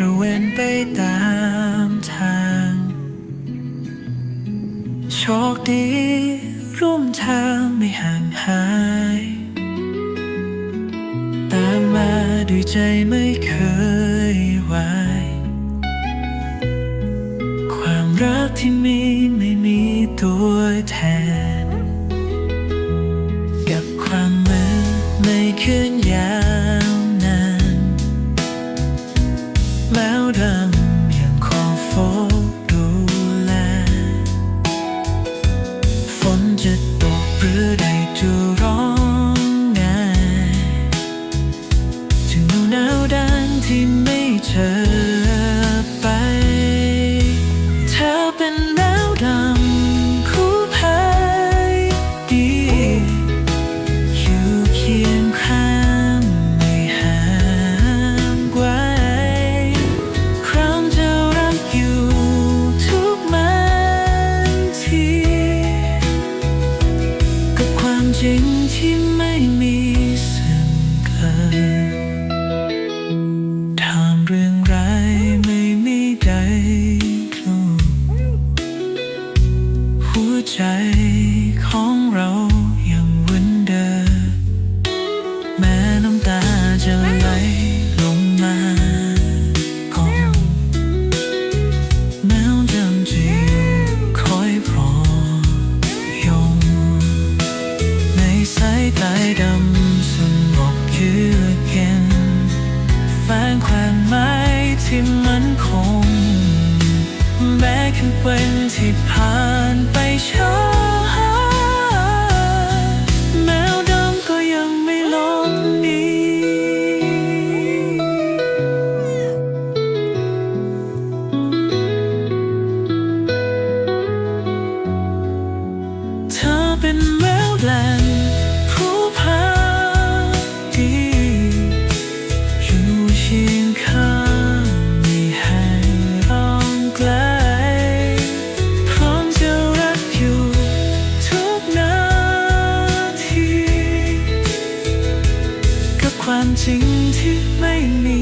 ระเวนไปตามทาง โชคดีร่วมทางไม่ห่างหาย ตามมาด้วยใจไม่เคยวายความรักที่มีไม่มีตัวแทน กับความมือในคืนยาม ง แม้คืนวันที่ผ่านไปช้า ความจริงที่ไม่มี